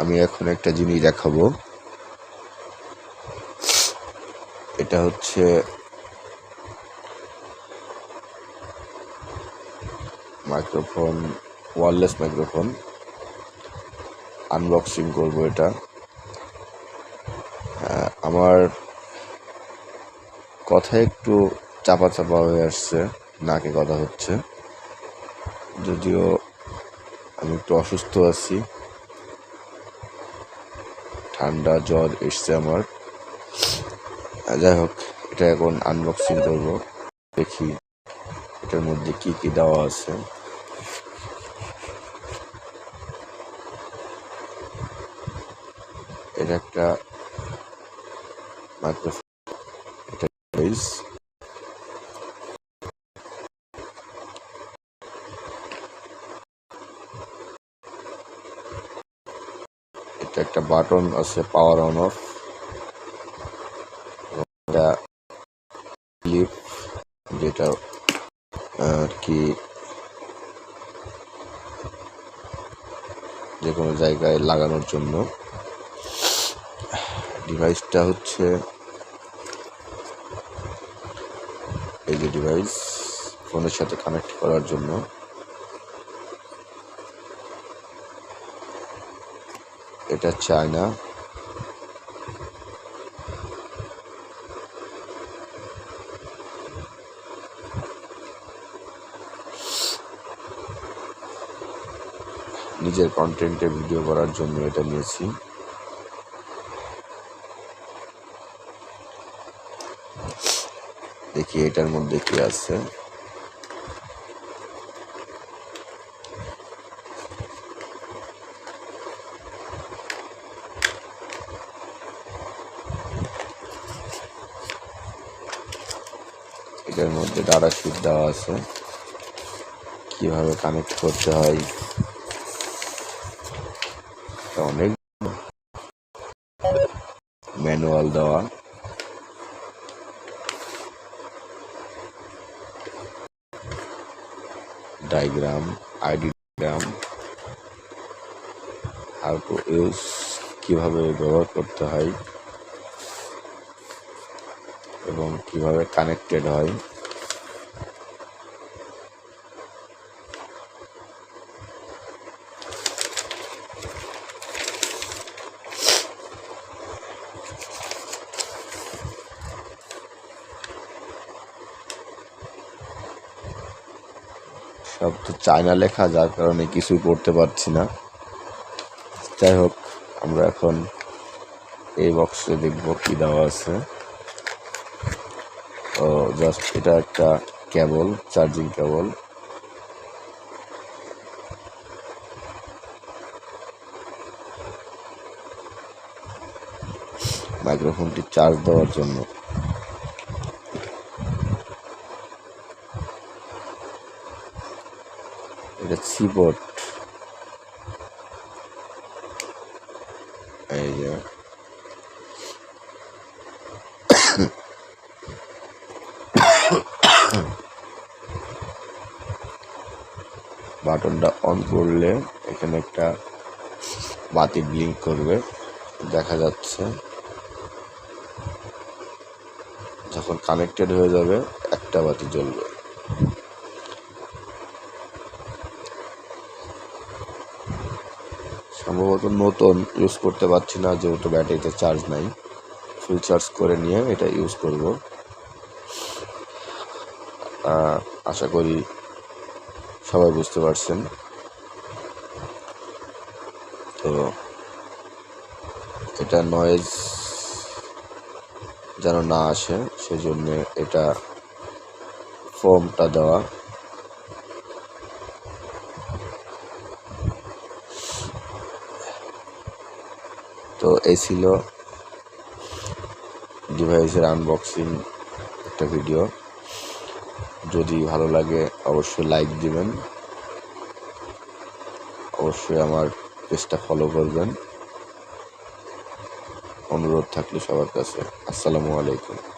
আমি এখন একটা জিনিস দেখাবো। এটা হচ্ছে মাইক্রোফোন, ওয়ারলেস মাইক্রোফোন। আনবক্সিং করব এটা। আমার কথা একটু চাপা চাপা হয়ে আসছে, নাকে কথা হচ্ছে। যদিও আমি একটু অসুস্থ আছি। ঠান্ডা জ্বর এসছে আমার। যাই হোক, এটা এখন আনবক্সিং করব। দেখি এটার মধ্যে কি কি দেওয়া আছে। এটা একটা মাইক্রোফোন। এটা এটা একটা বাটন আছে পাওয়ার অন অফ ক্লিপ যেটা আর কি যে কোনো জায়গায় লাগানোর জন্য। ডিভাইসটা হচ্ছে, এই যে ডিভাইস ফোনের সাথে কানেক্ট করার জন্য। এটা চায়না। নিজের কন্টেন্টে ভিডিও করার জন্য এটা নিয়েছি। দেখি এটার মধ্যে কি আছে। এটার মধ্যে ডাটা শিট দেওয়া আছে। কীভাবে কানেক্ট করতে হয়? অনেক ম্যানুয়াল দেওয়া। Diagram ID diagram to use কীভাবে ব্যবহার করতে হয়? এবং কীভাবে কানেক্টেড হয়। সব তো চায়না লেখা, যার কারণে কিছুই পড়তে পারছি না। যাই হোক, আমরা এখন এই বক্সে দেখব কি দেওয়া আছে। জাস্ট এটা একটা কেবল চার্জিং কেবল। মাইক্রোফোনটি চার্জ দেওয়ার জন্য। এটা সিবোর্ড এই যে। বাটনটা অন করলে এখানে একটা বাতি ব্লিঙ্ক করবে, দেখা যাচ্ছে। যখন কানেক্টেড হয়ে যাবে, একটা বাতি জ্বলবে। সম্ভবত নতুন ইউজ করতে পারছি না, যেহেতু ব্যাটারিতে চার্জ নাই। ফুল চার্জ করে নিয়ে এটা ইউজ করব। আশা করি সবাই বুঝতে পারছেন। তো এটা নয়েজ যেন না আসে, সেজন্য এটা ফর্মটা দেওয়া। তো এই ছিল ডিভাইসের আনবক্সিং একটা ভিডিও যদি ভালো লাগে অবশ্যই লাইক দিবেন। অবশ্যই আমার পেজটা ফলো করবেন। অনুরোধ থাকলে সবার কাছে। আসসালামু আলাইকুম।